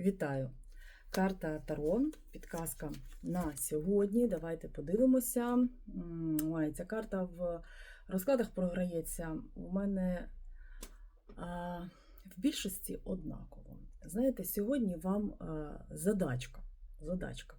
Вітаю! Карта Таро, підказка на сьогодні. Давайте подивимося. Ой, ця карта в розкладах програється. У мене а, в більшості однаково. Знаєте, сьогодні вам а, задачка, задачка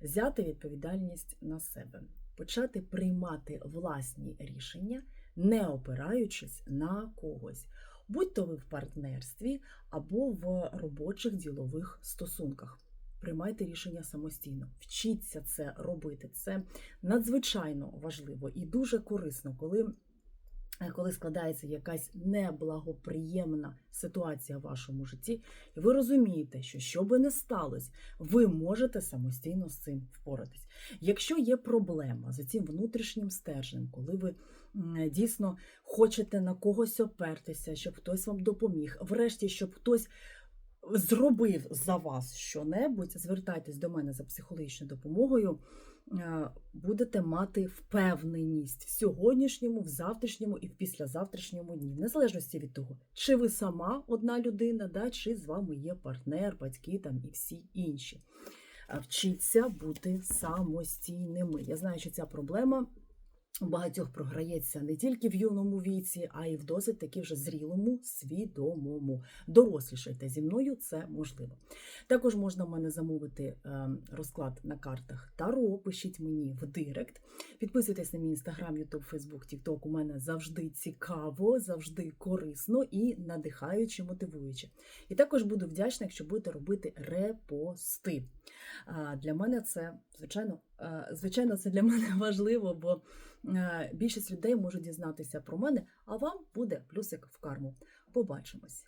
взяти відповідальність на себе, почати приймати власні рішення, не опираючись на когось. Будь то ви в партнерстві або в робочих ділових стосунках. Приймайте рішення самостійно, вчіться це робити. Це надзвичайно важливо і дуже корисно, коли, коли складається якась неблагоприємна ситуація в вашому житті, і ви розумієте, що що би не сталося, ви можете самостійно з цим впоратись. Якщо є проблема з цим внутрішнім стержнем, коли ви дійсно хочете на когось опертися, щоб хтось вам допоміг, врешті, щоб хтось зробив за вас щонебудь, звертайтесь до мене за психологічною допомогою. е, Будете мати впевненість в сьогоднішньому, в завтрашньому і в післязавтрашньому дні, в незалежності від того, чи ви сама одна людина, да, чи з вами є партнер, батьки там і всі інші. Вчіться бути самостійними. Я знаю, що ця проблема у багатьох програється не тільки в юному віці, а й в досить таки вже зрілому, свідомому. Дорослішайте зі мною, це можливо. Також можна в мене замовити е, розклад на картах Таро. Пишіть мені в Директ. Підписуйтесь на мій інстаграм, Ютуб, Фейсбук, Тікток. У мене завжди цікаво, завжди корисно і надихаюче, мотивуюче. І також буду вдячна, якщо будете робити репости. Для мене це звичайно, звичайно, це для мене важливо, бо е, більшість людей можуть дізнатися про мене, а вам буде плюсик в карму. Побачимось.